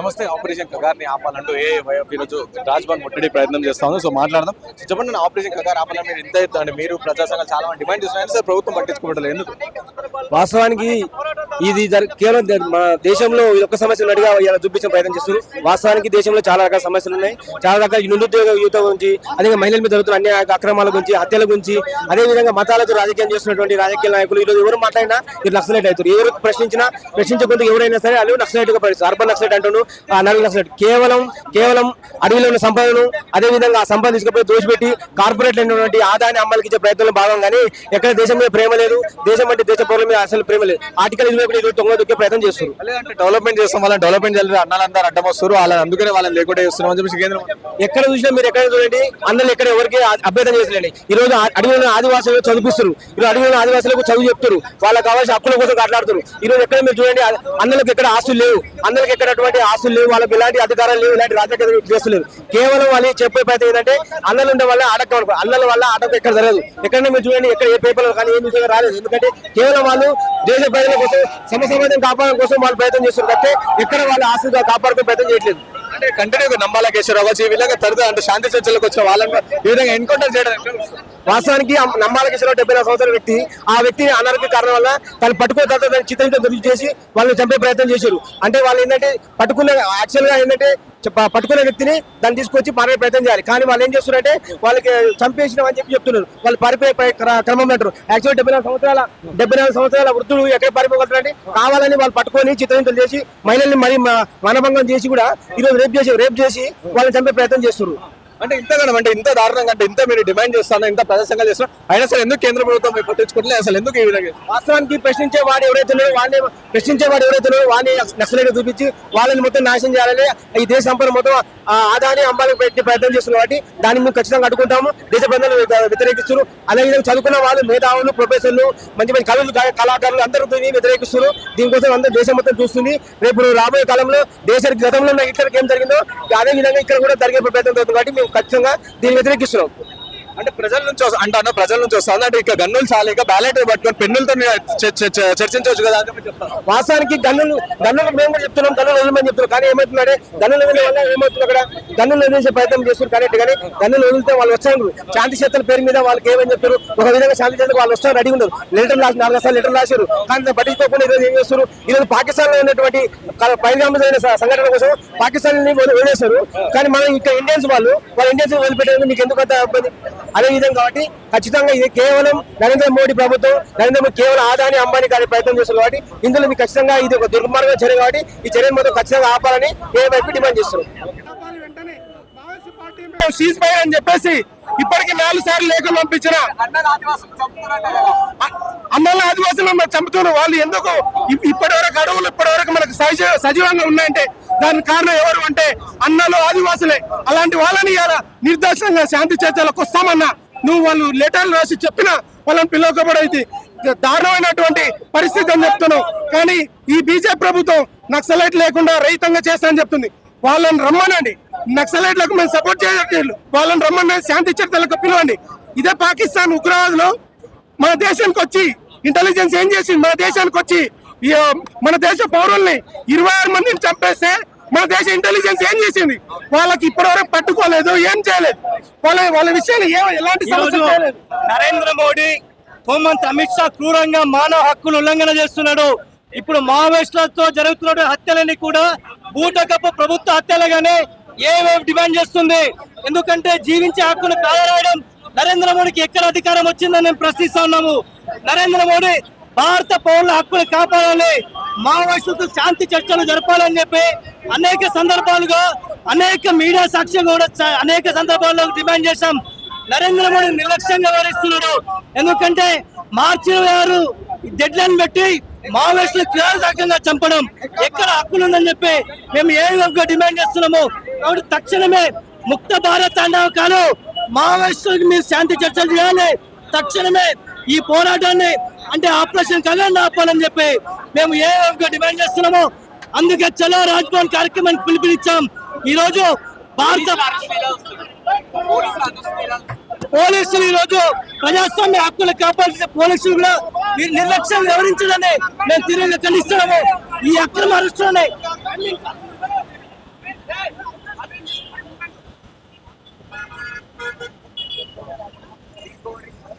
నమస్తే ఆపరేషన్ కగార్ని ఆపాలంటూ ఏ వైఎఫ్ ఈరోజు రాజ్భవన్ ముట్టడి ప్రయత్నం చేస్తాను సో మాట్లాడదాం. చెప్పండి నా ఆపరేషన్ కగార్ ఆపాలని మీరు ఇంత ఎత్తు అంటే మీరు ప్రజాసంఘాలు చాలా డిమాండ్ చేస్తున్నారని సార్ ప్రభుత్వం పట్టించుకోవట్లేదు? ఎందుకు? వాస్తవానికి ఇది కేవలం మన దేశంలో ఇది ఒక సమస్య ఉన్నట్టుగా ఇలా చూపించే ప్రయత్నం చేస్తున్నారు. వాస్తవానికి దేశంలో చాలా రకాల సమస్యలు ఉన్నాయి. చాలా రకాల నిరుద్యోగ యువత గురించి అదే మహిళల మీద జరుగుతున్న అన్ని అక్రమాల గురించి హత్యల గురించి అదే విధంగా మతాలతో రాజకీయం చేస్తున్నటువంటి రాజకీయ నాయకులు ఈరోజు ఎవరు మాట్లాడినా ఇది నక్సలైట్ అవుతారు. ఎవరు ప్రశ్నించినా ప్రశ్నించకుండా ఎవరైనా సరే వాళ్ళు నక్సలైట్గా పరిస్థితి అర్బన్ నక్సలైట్ అంటాను ఆ నక్సలైట్. కేవలం కేవలం అడవిలో ఉన్న సంపదను అదే విధంగా ఆ సంపద తీసుకుపోయి దోచిపెట్టి కార్పొరేట్ అయినటువంటి ఆదాయాన్ని అమ్మలకి ఇచ్చే ప్రయత్నంలో భాగంగానే ఎక్కడ దేశం మీద ప్రేమ లేదు. దేశం అంటే దేశ పౌరుల మీద అసలు ప్రేమ లేదు. ఆర్టికల్ ఇరవై ఇరవై తొమ్మిది దొక్కే ప్రయత్నం చేస్తున్నారు. లేదంటే డెవలప్మెంట్ చేస్తాం వాళ్ళని డెవలప్మెంట్ చేయాలి అన్నాలందరూ అడ్డం వస్తారు వాళ్ళని అందుకనే వాళ్ళని లేకుండా చేస్తున్నాం అని చెప్పేసి కేంద్రం ఎక్కడ చూసినా మీరు ఎక్కడ చూడండి అందరూ ఎక్కడ ఎవరికి అభ్యర్థన చేసలేండి ఈ రోజు అడవిలో ఆదివాసులు చదివిస్తారు ఈ రోజు అడవిలో ఆదివాసులకు చదువు చెప్తారు వాళ్ళకి కావాల్సిన హక్కుల కోసం మాట్లాడుతారు ఈ రోజు ఎక్కడ మీరు చూడండి అన్నలకు ఎక్కడ ఆస్తులు లేవు. అన్నలకు ఎక్కడ అటువంటి ఆస్తులు లేవు వాళ్ళకి ఎలాంటి అధికారాలు లేవు ఇలాంటి రాజకీయ చేస్తలేరు. కేవలం వాళ్ళు చెప్పే ప్రయత్నం ఏంటంటే అన్నలు ఉండే వల్ల ఆటకం అన్నల వల్ల ఆటకం ఎక్కడ జరగదు. ఎక్కడైనా మీరు చూడండి ఎక్కడ ఏ పేపర్లో కానీ ఏ న్యూస్ రాలేదు. ఎందుకంటే కేవలం వాళ్ళు దేశ ప్రజల కోసం సమ సమాజం కాపాడడం కోసం వాళ్ళు ప్రయత్నం చేస్తున్నారు తప్పితే ఎక్కడ వాళ్ళ ఆస్తులు కాపాడుకునే ప్రయత్నం చేయట్లేదు. అంటే కంటిన్యూ నమ్మాల కేశవరావు వచ్చి ఈ విధంగా తరదు అంటే శాంతి చర్చలకు వచ్చిన వాళ్ళని ఈ విధంగా ఎన్కౌంటర్ చేయడం? వాస్తవానికి ఆ నమ్మాల కిషోర్ డెబ్బై నాలుగు సంవత్సరాల వ్యక్తి ఆ వ్యక్తి అనారోగ్య కారణం వల్ల తను పట్టుకున్న తర్వాత దాన్ని చిత్రం దొరికి చేసి వాళ్ళని చంపే ప్రయత్నం చేశారు. అంటే వాళ్ళు ఏంటంటే పట్టుకున్న యాక్చువల్గా ఏంటంటే పట్టుకునే వ్యక్తిని దాన్ని తీసుకొచ్చి పారే ప్రయత్నం చేయాలి. కానీ వాళ్ళు ఏం చేస్తున్నారంటే వాళ్ళకి చంపేసినాం అని చెప్పి చెప్తున్నారు. వాళ్ళు పారిపోయే ప్ర- క్రమంలో అంటారు. యాక్చువల్ డెబ్బై నాలుగు సంవత్సరాల డెబ్బై నాలుగు సంవత్సరాల వృద్ధులు ఎక్కడ పారిపోగలుగుతారంటే కావాలని వాళ్ళు పట్టుకొని చిత్రహింసలు చేసి మహిళల్ని మరి మనభంగం చేసి కూడా ఈరోజు రేపు చేసి రేపు చేసి వాళ్ళని చంపే ప్రయత్నం చేస్తున్నారు. అంటే ఇంతగానం అంటే ఇంత దారుణంగా అంటే ఇంత మీరు డిమాండ్ చేస్తాను ఇంత ప్రదర్శనగా సంఘాలు చేస్తున్నారు అయినా సరే ఎందుకు కేంద్ర ప్రభుత్వం మీరు పట్టించుకోవట్లేదు? అసలు ఎందుకు ఈ విధంగా? వాస్తవానికి ప్రశ్నించే వాడు ఎవరైతే ఉన్నాడో వాడిని ప్రశ్నించే వాడు ఎవరైతే ఉన్నాడో వాడిని నక్సలైట్ చూపించి వాళ్ళని మొత్తం నాశనం చేయాలని ఈ దేశ సంపద మొత్తం ఆ ఆదాయాన్ని పెట్టి ప్రయత్నం చేస్తున్నారు కాబట్టి దాన్ని మేము ఖచ్చితంగా అడ్డుకుంటాము. దేశ ప్రజలు వ్యతిరేకిస్తున్నారు. అదేవిధంగా చదువుకున్న వాళ్ళు మేధావులు ప్రొఫెసర్లు మంచి మంచి కళలు కళాకారులు అందరూ దీన్ని వ్యతిరేకిస్తున్నారు. దీనికోసం అందరూ దేశం మొత్తం చూస్తుంది. రేపు రాబోయే కాలంలో దేశానికి గతంలో ఉన్న హిట్లర్కి ఏం జరిగిందో అదేవిధంగా ఇక్కడ కూడా జరిగే ప్రయత్నం జరుగుతుంది కాబట్టి మేము ఖచ్చితంగా దీన్ని వ్యతిరేకిస్తున్నాం అంటే ప్రజల నుంచి వస్తా- అంటాను ప్రజల నుంచి వస్తాను అంటే ఇక గన్నులు చాలా బ్యాలెట్ పట్టుకొని పెన్నులతో చర్చించవచ్చు కదా అని చెప్తాను. వాస్తవానికి గన్నులు గన్నులు మేము కూడా చెప్తున్నాం గన్నులు వదిలేమని చెప్తున్నాం. కానీ ఏమవుతుందంటే గన్నులు వదిలే వల్ల ఏమవుతుంది అక్కడ? గన్నులు వదిలేసే ప్రయత్నం చేస్తున్నారు కరెక్ట్ కానీ గన్నులు వదిలితే వాళ్ళు వస్తారు శాంతి చేతల పేరు మీద వాళ్ళకి ఏమని చెప్పారు ఒక విధంగా శాంతి క్షేత్రం వాళ్ళు వస్తారు రెడీ ఉన్నారు లెటర్ రాసి నాలుగు సార్లు లెటర్ రాశారు. కానీ పట్టించుకోకుండా ఈరోజు ఏం చేస్తారు ఈరోజు పాకిస్తాన్లో ఉన్నటువంటి పరిణామమైన సంఘటన కోసం పాకిస్తాన్ని వదిలేశారు. కానీ మనం ఇక్కడ ఇండియన్స్ వాళ్ళు వాళ్ళ ఇండియన్స్ వదిలిపెట్టేందుకు మీకు ఎందుకు అంత ఇబ్బంది? అదేవిధంగా కాబట్టి ఖచ్చితంగా ఇది కేవలం నరేంద్ర మోడీ ప్రభుత్వం నరేంద్ర మోడీ కేవలం ఆదాని అంబానీ గారి ప్రయత్నం చేస్తుంది కాబట్టి ఇందులో మీకు ఖచ్చితంగా ఇది ఒక దుర్మార్గం చర్య కాబట్టి ఈ చర్యను మొత్తం ఖచ్చితంగా ఆపాలని ఏ వైపు డిమాండ్ చేస్తున్నాం సీజ్ ఫైర్ అని చెప్పేసి ఇప్పటికి నాలుగు సార్లు లేఖలు పంపించిన అన్నల ఆదివాసులను మనం చంపుతున్నారు. వాళ్ళు ఎందుకు ఇప్- ఇప్పటి వరకు అడవులు ఇప్పటి వరకు మనకు సజీవ సజీవంగా ఉన్నాయంటే దానికి కారణం ఎవరు అంటే అన్నలు ఆదివాసులే. అలాంటి వాళ్ళని ఇలా నిర్దేశంగా శాంతి చర్చలకు వస్తామన్నా నువ్వు వాళ్ళు లెటర్లు రాసి చెప్పినా వాళ్ళని పిలవకపోవడం దారుణమైనటువంటి పరిస్థితి అని చెప్తున్నావు. కానీ ఈ బీజేపీ ప్రభుత్వం నక్సలైట్ లేకుండా రహితంగా చేస్తానని చెప్తుంది. వాళ్ళని రమ్మనండి. నక్సలైట్లకు మేము సపోర్ట్ చేయట్లేదు. వాళ్ళని రమ్మని శాంతి చర్చలకు పిలవండి. ఇదే పాకిస్తాన్ ఉగ్రవాదులు మన దేశానికి వచ్చి ఇంటెలిజెన్స్ ఏం చేసింది? మన దేశానికి వచ్చి మన దేశ పౌరుల్ని ఇరవై ఆరు మందిని చంపేస్తే మన దేశ ఇంటెలిజెన్స్ ఏం చేసింది? వాళ్ళకి ఇప్పటివరకు పట్టుకోలేదు ఏం చేయలేదు. వాళ్ళ వాళ్ళ విషయాలు ఎలాంటి నరేంద్ర మోడీ హోంమంత్రి అమిత్ షా క్రూరంగా మానవ హక్కులు ఉల్లంఘన చేస్తున్నాడు. ఇప్పుడు మావోయిస్టులతో జరుగుతున్న హత్యలన్నీ కూడా బూటకపు ప్రభుత్వ హత్యలుగానే ఏవేవి డిమాండ్ చేస్తుంది? ఎందుకంటే జీవించే హక్కును కాలరాయడం నరేంద్ర మోడీకి ఎక్కడ అధికారం వచ్చిందని మేము ప్రశ్నిస్తా ఉన్నాము. నరేంద్ర మోడీ భారత పౌరుల హక్కులు కాపాడాలి. మావోయిస్టులతో శాంతి చర్చలు జరపాలని చెప్పి అనేక సందర్భాలుగా అనేక మీడియా సాక్ష్యం కూడా అనేక సందర్భాల్లో డిమాండ్ చేశాం. నరేంద్ర మోడీ నిర్లక్ష్యంగా వ్యవహరిస్తున్నాడు. ఎందుకంటే మార్చి ఇరవై ఆరు డెడ్ లైన్ పెట్టి మావోయిస్టులు క్రియాత్మకంగా చంపడం ఎక్కడ హక్కులు ఉందని చెప్పి మేము ఏ విధంగా డిమాండ్ చేస్తున్నాము కాబట్టి తక్షణమే ముక్త భారత్ కాదు మావోయిస్టులకు మీరు శాంతి చర్చలు చేయాలి. తక్షణమే ఈ పోరాటాన్ని అంటే ఆపరేషన్ కళ్యాణ్ ఆపాలని చెప్పి మేము ఏ విధంగా డిమాండ్ చేస్తున్నామో అందుకే చలో రాజ్భవన్ కార్యక్రమానికి పిలుపునిచ్చాం ఈ రోజు భారత పోలీసులు ఈ రోజు ప్రజాస్వామ్య హక్కులు కాపాడిన పోలీసులు కూడా నిర్లక్ష్యం వివరించడాన్ని మేము తిరిగి ఖండిస్తున్నాము. ఈ అక్రమ అరెస్టులని